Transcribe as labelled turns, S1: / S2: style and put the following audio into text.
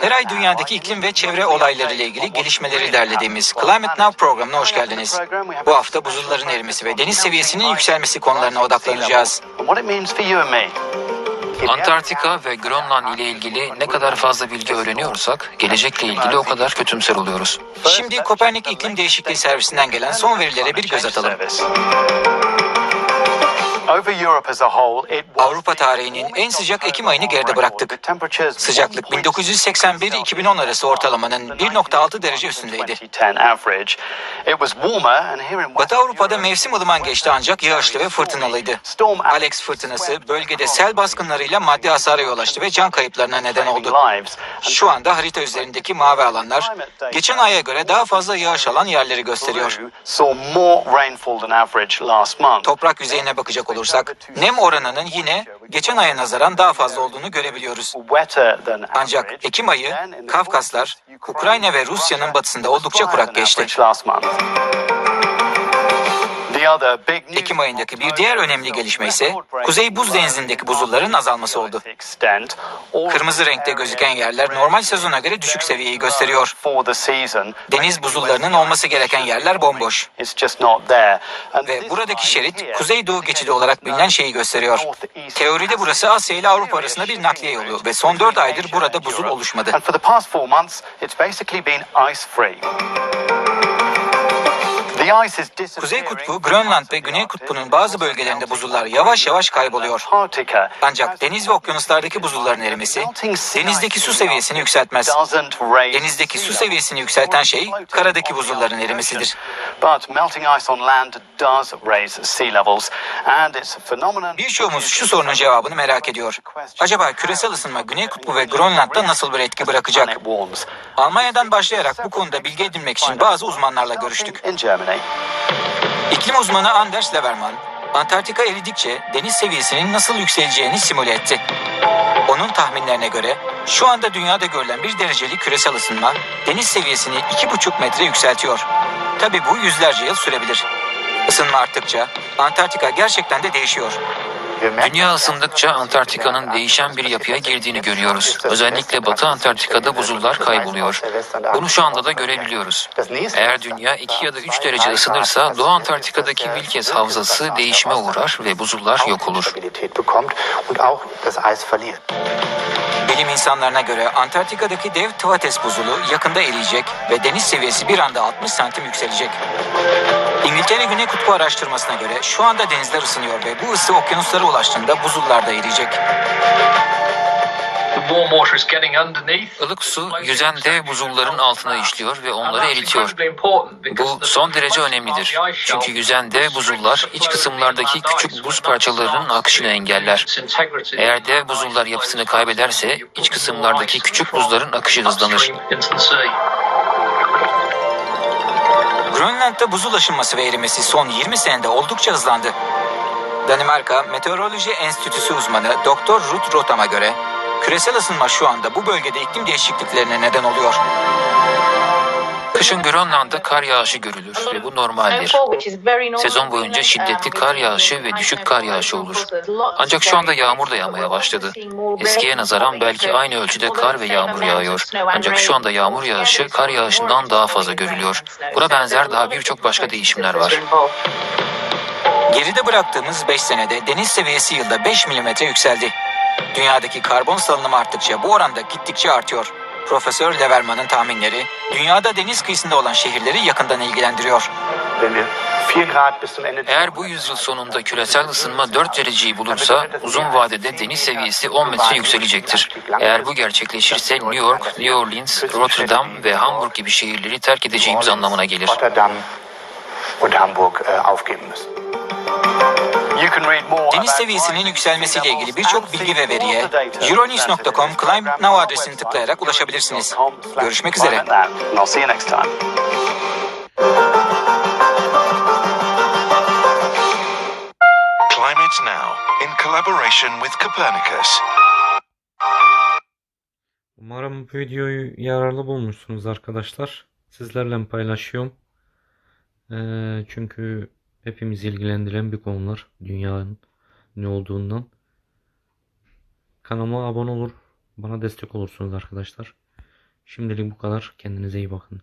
S1: Her ay dünyadaki iklim ve çevre olayları ile ilgili gelişmeleri derlediğimiz Climate Now programına hoş geldiniz. Bu hafta buzulların erimesi ve deniz seviyesinin yükselmesi konularına odaklanacağız.
S2: Antarktika ve Grönland ile ilgili ne kadar fazla bilgi öğreniyorsak gelecekle ilgili o kadar kötümser oluyoruz.
S1: Şimdi Kopernik İklim Değişikliği Servisinden gelen son verilere bir göz atalım. Avrupa tarihinin en sıcak Ekim ayını geride bıraktık. Sıcaklık 1981-2010 arası ortalamanın 1.6 derece üstündeydi. Batı Avrupa'da mevsim ılıman geçti ancak yağışlı ve fırtınalıydı. Alex fırtınası bölgede sel baskınlarıyla maddi hasara yol açtı ve can kayıplarına neden oldu. Şu anda harita üzerindeki mavi alanlar geçen aya göre daha fazla yağış alan yerleri gösteriyor. Toprak yüzeyine bakacak olursak nem oranının yine geçen aya nazaran daha fazla olduğunu görebiliyoruz. Ancak Ekim ayı Kafkaslar, Ukrayna ve Rusya'nın batısında oldukça kurak geçti. Ekim ayındaki bir diğer önemli gelişme ise Kuzey Buz Denizi'ndeki buzulların azalması oldu. Kırmızı renkte gözüken yerler normal sezona göre düşük seviyeyi gösteriyor. Deniz buzullarının olması gereken yerler bomboş. Ve buradaki şerit Kuzeydoğu geçidi olarak bilinen şeyi gösteriyor. Teoride burası Asya ile Avrupa arasında bir nakliye yolu ve son 4 aydır burada buzul oluşmadı. Kuzey Kutbu, Grönland ve Güney Kutbu'nun bazı bölgelerinde buzullar yavaş yavaş kayboluyor. Ancak deniz ve okyanuslardaki buzulların erimesi denizdeki su seviyesini yükseltmez. Denizdeki su seviyesini yükselten şey karadaki buzulların erimesidir.
S3: But melting ice on land does raise sea levels, and it's a phenomenon.
S1: Birçoğumuz şu sorunun cevabını merak ediyor. Acaba küresel ısınma Güney Kutbu ve Grönland'da nasıl bir etki bırakacak? Almanya'dan başlayarak bu konuda bilgi edinmek için bazı uzmanlarla görüştük. İklim uzmanı Anders Leverman, Antarktika eridikçe deniz seviyesinin nasıl yükseleceğini simüle etti. Onun tahminlerine göre şu anda dünyada görülen bir dereceli küresel ısınma deniz seviyesini 2,5 metre yükseltiyor. Tabi bu yüzlerce yıl sürebilir. Isınma arttıkça Antarktika gerçekten de değişiyor.
S2: Dünya ısındıkça Antarktika'nın değişen bir yapıya girdiğini görüyoruz. Özellikle Batı Antarktika'da buzullar kayboluyor. Bunu şu anda da görebiliyoruz. Eğer dünya 2 ya da 3 derece ısınırsa Doğu Antarktika'daki Wilkes Havzası değişime uğrar ve buzullar yok olur.
S1: Bilim insanlarına göre Antarktika'daki dev Tvates buzulu yakında eriyecek ve deniz seviyesi bir anda 60 santim yükselecek. İngiltere Güney Kutbu araştırmasına göre şu anda denizler ısınıyor ve bu ısı okyanuslara ulaştığında buzullar da eriyecek.
S2: Ilık su yüzen dev buzulların altına işliyor ve onları eritiyor. Bu son derece önemlidir. Çünkü yüzen dev buzullar iç kısımlardaki küçük buz parçalarının akışını engeller. Eğer dev buzullar yapısını kaybederse iç kısımlardaki küçük buzların akışı hızlanır.
S1: Grönland'da buzul aşınması ve erimesi son 20 senede oldukça hızlandı. Danimarka Meteoroloji Enstitüsü uzmanı Dr. Ruth Rotham'a göre küresel ısınma şu anda bu bölgede iklim değişikliklerine neden oluyor.
S2: Kışın Grönland'da kar yağışı görülür ve bu normaldir. Sezon boyunca şiddetli kar yağışı ve düşük kar yağışı olur. Ancak şu anda yağmur da yağmaya başladı. Eskiye nazaran belki aynı ölçüde kar ve yağmur yağıyor. Ancak şu anda yağmur yağışı kar yağışından daha fazla görülüyor. Buna benzer daha birçok başka değişimler var.
S1: Geride bıraktığımız 5 senede deniz seviyesi yılda 5 milimetre yükseldi. Dünyadaki karbon salınımı arttıkça bu oranda gittikçe artıyor. Profesör Leverman'ın tahminleri dünyada deniz kıyısında olan şehirleri yakından ilgilendiriyor.
S2: Eğer bu yüzyıl sonunda küresel ısınma 4 dereceyi bulursa uzun vadede deniz seviyesi 10 metre yükselecektir. Eğer bu gerçekleşirse New York, New Orleans, Rotterdam ve Hamburg gibi şehirleri terk edeceğimiz anlamına gelir.
S4: Rotterdam und Hamburg äh, aufgeben müssen.
S1: Deniz seviyesinin yükselmesiyle ilgili birçok bilgi ve veriye Euronews.com
S3: this
S1: Now adresini tıklayarak ulaşabilirsiniz. Görüşmek üzere.
S3: now. And I'll see you next time.
S5: Climate Now, in collaboration with Copernicus.
S6: Umarım bu videoyu yararlı bulmuşsunuz arkadaşlar. Sizlerle paylaşıyorum. Ee, çünkü hepimiz ilgilendiren bir konular. Dünyanın ne olduğundan. Kanalıma abone olur. Bana destek olursunuz arkadaşlar. Şimdilik bu kadar. Kendinize iyi bakın.